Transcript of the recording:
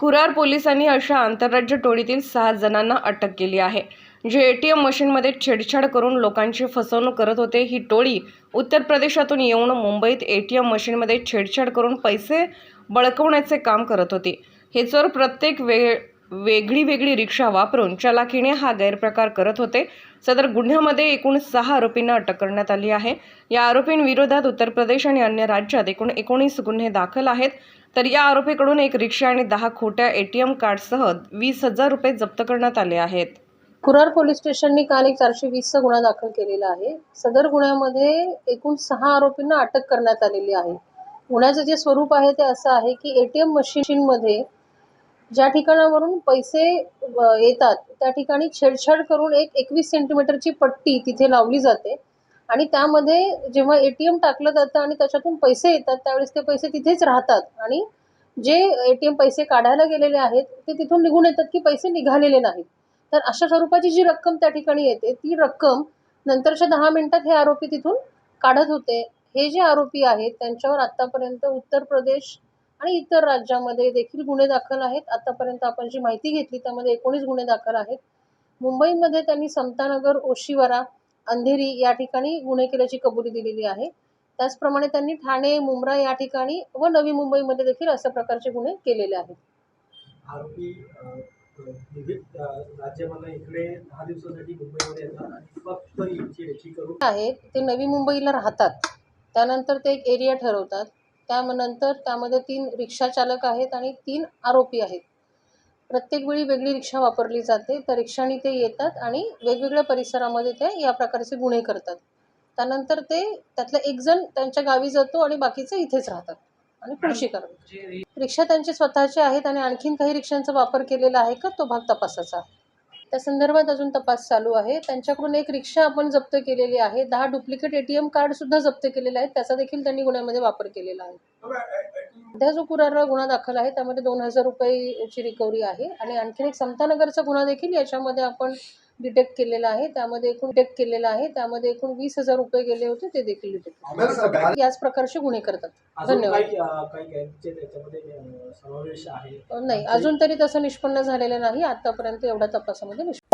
कुरार पोलिसांनी अशा आंतरराज्य टोळीतील सहा जणांना अटक केली आहे. जे ए टी एम मशीनमध्ये छेडछाड करून लोकांची फसवणूक करत होते ही टोळी उत्तर प्रदेशातून येऊन मुंबईत ए टी एम मशीनमध्ये छेडछाड करून पैसे बळकवण्याचे काम करत होते. हे चोर प्रत्येक वे वेगळी वेगळी रिक्षा वापरून चलाखीने हा गैरप्रकार करत होते. सदर गुन्ह्यामध्ये एकूण सहा आरोपींना अटक करण्यात आली आहे. या आरोपींविरोधात उत्तर प्रदेश आणि अन्य राज्यात एकूण एकोणीस गुन्हे दाखल आहेत. तर या आरोपीकडून एक रिक्षा आणि दहा खोट्या एटीएम कार्डसह वीस हजार रुपये जप्त करण्यात आले आहेत. कुरार पोलीस स्टेशननी काल एक चारशे वीसचा गुन्हा दाखल केलेला आहे. सदर गुन्ह्यामध्ये एकूण सहा आरोपींना अटक करण्यात आलेली आहे. गुन्ह्याचं जे स्वरूप आहे ते असं आहे की एटीएम मशीनमध्ये ज्या ठिकाणावरून पैसे येतात त्या ठिकाणी छेडछाड करून एक एकवीस सेंटीमीटरची पट्टी तिथे लावली जाते. आणि त्यामध्ये जेव्हा एटीएम टाकलं जातं आणि त्याच्यातून पैसे येतात त्यावेळेस ते पैसे तिथेच राहतात. आणि जे एटीएम पैसे काढायला गेलेले आहेत ते तिथून निघून येतात की पैसे निघालेले नाहीत. तर अशा स्वरूपाची जी रक्कम त्या ठिकाणी येते ती रक्कम नंतरच्या दहा मिनिटात हे आरोपी तिथून काढत होते. हे जे आरोपी आहेत त्यांच्यावर आत्तापर्यंत उत्तर प्रदेश आणि इतर राज्यामध्ये देखील गुन्हे दाखल आहेत. आत्तापर्यंत आपण जी माहिती घेतली त्यामध्ये एकोणीस गुन्हे दाखल आहेत. मुंबईमध्ये त्यांनी समतानगर ओशिवरा अंधेरी या ठिकाणी गुन्हे केल्याची कबुली दिलेली आहे. त्याचप्रमाणे त्यांनी ठाणे मुंब्रा या ठिकाणी व नवी मुंबईमध्ये देखील अशा प्रकारचे गुन्हे केलेले आहेत. आरोपी आहेत ते नवी मुंबईला राहतात. त्यानंतर ते एक एरिया ठरवतात. त्यानंतर त्यामध्ये तीन रिक्षा चालक आहेत आणि तीन आरोपी आहेत. प्रत्येक वेळी वेगळी रिक्षा वापरली जाते. त्या रिक्षाने ते येतात आणि वेगवेगळ्या परिसरामध्ये ते या प्रकारचे गुन्हे करतात. त्यानंतर ते त्यातला एक जण त्यांच्या गावी जातो आणि बाकीचे इथेच राहतात आणि पुढची कारवाई रिक्षा त्यांचे स्वतःचे आहेत आणि आणखीन काही रिक्षांचा वापर केलेला आहे का तो भाग तपासाचा आहे. त्या संदर्भात अजून तपास चालू आहे. त्यांच्याकडून एक रिक्षा आपण जप्त केलेली आहे. दहा डुप्लिकेट एटीएम कार्ड सुद्धा जप्त केलेले आहेत. त्याचा देखील त्यांनी गुन्ह्यामध्ये वापर केलेला आहे. सध्या जो कुरारला गुन्हा दाखल आहे त्यामध्ये दोन हजार रुपयाची रिकव्हरी आहे आणि आणखीन एक समतानगरचा गुन्हा देखील याच्यामध्ये आपण डिटेक्ट केलेला आहे. त्यामध्ये एकूण डिटेक्ट केलेला आहे. त्यामध्ये एकूण वीस हजार रुपये गेले होते ते देखील डिटेक्ट याच प्रकारचे गुन्हे करतात. धन्यवाद. नाही अजून तरी तसं निष्पन्न झालेलं नाही. आतापर्यंत एवढ्या तपासामध्ये निष्पन्न